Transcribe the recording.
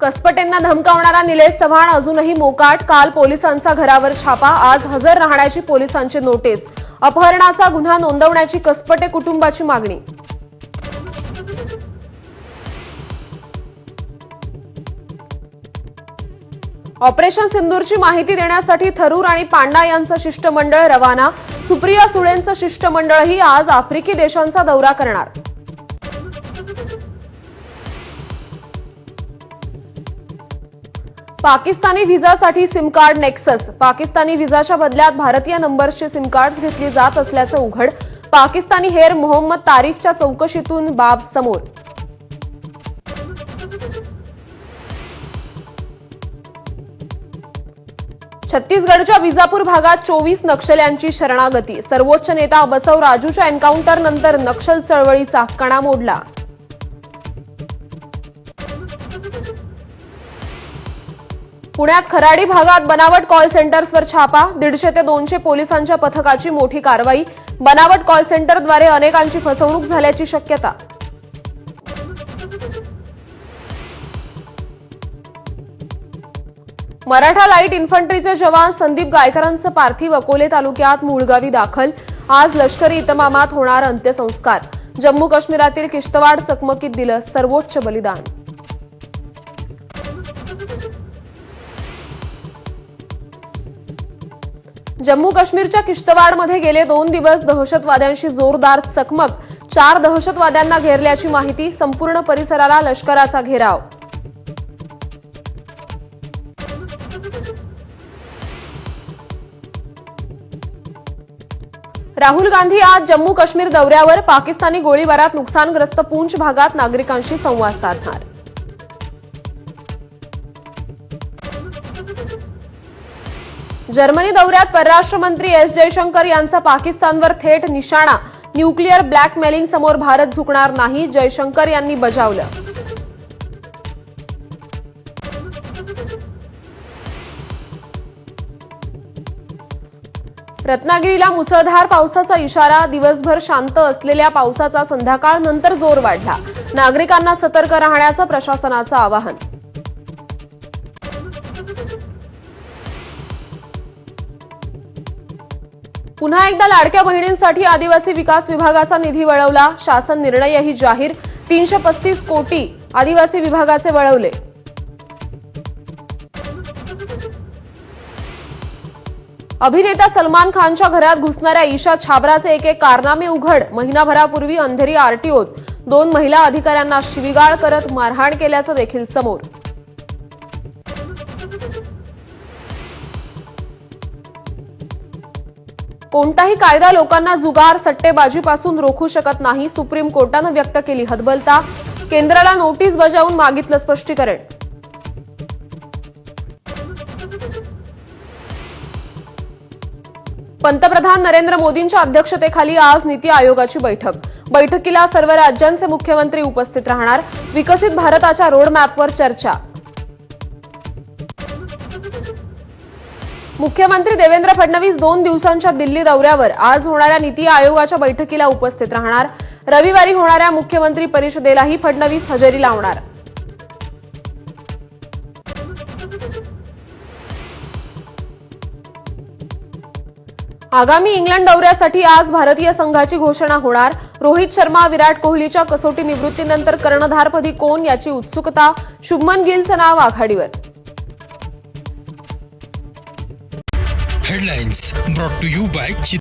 कसपटेंना धमकावणारा निलेश चव्हाण अजूनही मोकाट काल पोलिसांचा घरावर छापा आज हजर राहण्याची पोलिसांची नोटीस. अपहरणाचा गुन्हा नोंदवण्याची कसपटे कुटुंबाची मागणी. ऑपरेशन सिंदूरची माहिती देण्यासाठी थरूर आणि पांडा यांचं शिष्टमंडळ रवाना. सुप्रिया सुळेंचं शिष्टमंडळही आज आफ्रिकी देशांचा दौरा करणार. पाकिस्तानी व्हिसासाठी सिम कार्ड नेक्सस. पाकिस्तानी व्हिसाच्या बदल्यात भारतीय नंबर्सची सिम कार्ड्स घेतली जात असल्याचं उघड. पाकिस्तानी हेर मोहम्मद तारीफच्या चौकशीतून बाब समोर. छत्तीसगडच्या विजापूर भागात चोवीस नक्षल्यांची शरणागती. सर्वोच्च नेता बसव राजूच्या एन्काउंटरनंतर नक्षल चळवळीचा कणा मोडला. पुण्यात खराडी भागात बनावट कॉल सेंटर्सवर छापा दीडशे ते दोनशे पोलिसांच्या पथकाची मोठी कारवाई. बनावट कॉल सेंटरद्वारे अनेकांची फसवणूक झाल्याची शक्यता. मराठा लाइट इन्फंट्रीचे जवान संदीप गायकरांचं पार्थिव अकोले तालुक्यात मुळगावी दाखल. आज लष्करी इतमामात होणार अंत्यसंस्कार. जम्मू काश्मीरातील किश्तवाड चकमकीत दिलं सर्वोच्च बलिदान. जम्मू काश्मीरच्या किश्तवाडमध्ये गेले दोन दिवस दहशतवाद्यांशी जोरदार चकमक. चार दहशतवाद्यांना घेरल्याची माहिती संपूर्ण परिसराला लष्कराचा घेराव. राहुल गांधी आज जम्मू काश्मीर दौऱ्यावर पाकिस्तानी गोळीबारात नुकसानग्रस्त पूंछ भागात नागरिकांशी संवाद साधणार. जर्मनी दौऱ्यात परराष्ट्र मंत्री एस जयशंकर यांचा पाकिस्तानवर थेट निशाणा. न्यूक्लिअर ब्लॅकमेलिंग समोर भारत झुकणार नाही जयशंकर यांनी बजावलं. रत्नागिरीला मुसळधार पावसाचा इशारा दिवसभर शांत असलेल्या पावसाचा संध्याकाळनंतर जोर वाढला. नागरिकांना सतर्क राहण्याचं प्रशासनाचं आवाहन. पुन्हा एकदा लाडक्या बहिणींसाठी आदिवासी विकास विभागाचा निधी वळवला. शासन निर्णयही जाहीर. तीनशे पस्तीस कोटी आदिवासी विभागाचे वळवले. अभिनेता सलमान खानच्या घरात घुसणाऱ्या ईशा छाबराचे एक एक कारनामे उघड. महिनाभरापूर्वी अंधेरी आरटीओत. दोन महिला अधिकाऱ्यांना शिवीगाळ करत मारहाण केल्याचं देखील समोर. कोणताही कायदा लोकांना जुगार सट्टेबाजीपासून रोखू शकत नाही सुप्रीम कोर्टानं व्यक्त केली हतबलता. केंद्राला नोटीस बजावून मागितलं स्पष्टीकरण. पंतप्रधान नरेंद्र मोदींच्या अध्यक्षतेखाली आज नीती आयोगाची बैठक. बैठकीला सर्व राज्यांचे मुख्यमंत्री उपस्थित राहणार. विकसित भारताच्या रोडमॅपवर चर्चा. मुख्यमंत्री देवेंद्र फडणवीस दोन दिवसांच्या दिल्ली दौऱ्यावर आज होणाऱ्या नीती आयोगाच्या बैठकीला उपस्थित राहणार. रविवारी होणाऱ्या मुख्यमंत्री परिषदेलाही फडणवीस हजेरी लावणार. आगामी इंग्लंड दौऱ्यासाठी आज भारतीय संघाची घोषणा होणार. रोहित शर्मा विराट कोहलीच्या कसोटी निवृत्तीनंतर कर्णधारपदी कोण याची उत्सुकता? शुभमन गिलचं नाव आघाडीवर. Headlines brought to you by